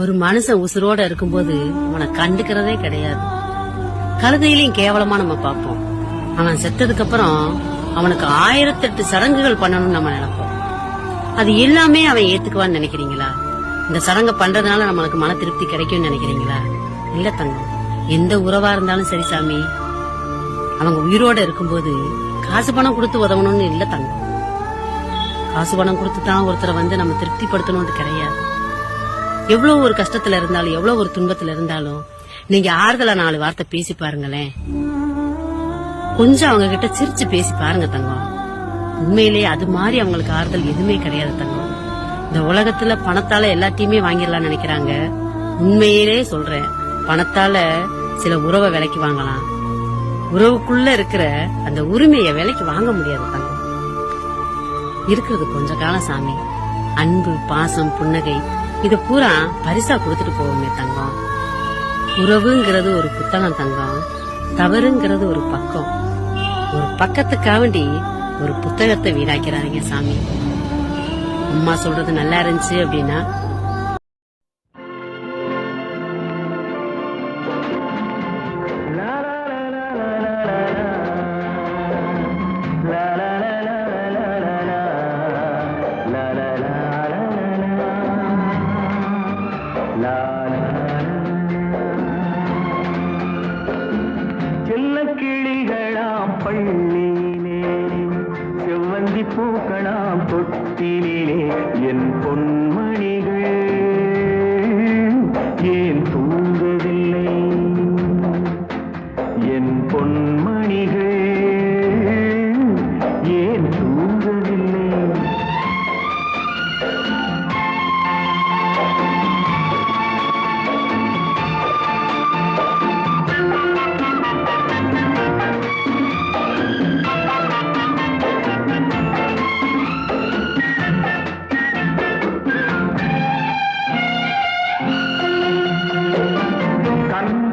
ஒரு மனுஷன் உசுரோட இருக்கும்போது அவனை கண்டுக்கிறதே கிடையாது. கழுதையிலையும் கேவலமா நம்ம பார்ப்போம். அவன் செத்ததுக்கு அப்புறம் அவனுக்கு ஆயிரத்தெட்டு சடங்குகள் பண்ணணும்னு நம்ம நினைப்போம். அது எல்லாமே அவன் ஏத்துக்குவான்னு நினைக்கிறீங்களா? இந்த சடங்கை பண்றதுனால நம்மளுக்கு மன திருப்தி கிடைக்கும்னு நினைக்கிறீங்களா? இல்ல தங்கம் எந்த உறவா இருந்தாலும் சரி சாமி. அவங்க உயிரோட இருக்கும்போது காசு பணம் கொடுத்து உதவணும்னு இல்ல தங்கம். காசு பணம் கொடுத்து தான் ஒருத்தரை வந்து நம்ம திருப்திப்படுத்தணும்னு கிடையாது. எவ்வளவு ஒரு கஷ்டத்துல இருந்தாலும் எவ்வளவு ஒரு துன்பத்துல இருந்தாலும் நீங்க ஆறுதலா நாலு வார்த்தை பேசி பாருங்களேன். கொஞ்சம் அவங்க கிட்ட சிரிச்சு பேசி பாருங்க தங்கம். உண்மையிலேயே அது மாதிரி அவங்களுக்கு ஆறுதல் எதுவுமே கிடையாது தங்கம். இந்த உலகத்துல பணத்தால எல்லாத்தையுமே வாங்கிடலாம்னு நினைக்கிறாங்க. உண்மையிலே சொல்றேன் பணத்தால சில உறவை விலைக்கு வாங்கலாம். உறவுக்குள்ள இருக்கிற அந்த உரிமையை விலைக்கு வாங்க முடியாது தங்கம். இருக்கிறது கொஞ்ச காலம் சாமி. அன்பு பாசம் புன்னகை இத பூரா பரிசா கொடுத்துட்டு போவோமே தங்கம். உறவுங்கிறது ஒரு புத்தகம் தங்கம். தவறுங்கிறது ஒரு பக்கம். ஒரு பக்கத்துக்காவண்டி ஒரு புத்தகத்தை வீடாக்கிறாருங்க சாமி. அம்மா சொல்றது நல்லா இருந்துச்சு அப்படின்னா செவ்வந்தி பூக்களாம் தொட்டிலே என் பொன்மணி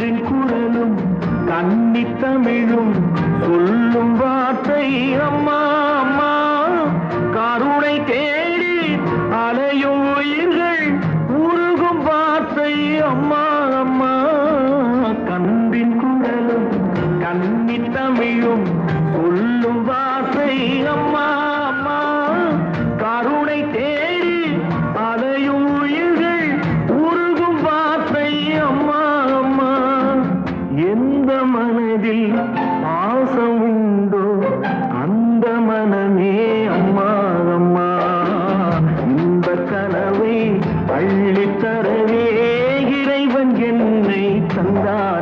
கன்றின் குரலும் கன்னித் தமிழும் சொல்லும் வார்த்தை அம்மா அம்மா கருணை தேடி அலையும் உயிர்கள் உருகும் வார்த்தை அம்மா அம்மா. கன்றின் குரலும் கன்னித் தமிழும் அள்ளித்தரவே இறைவன் என்னை தந்தான்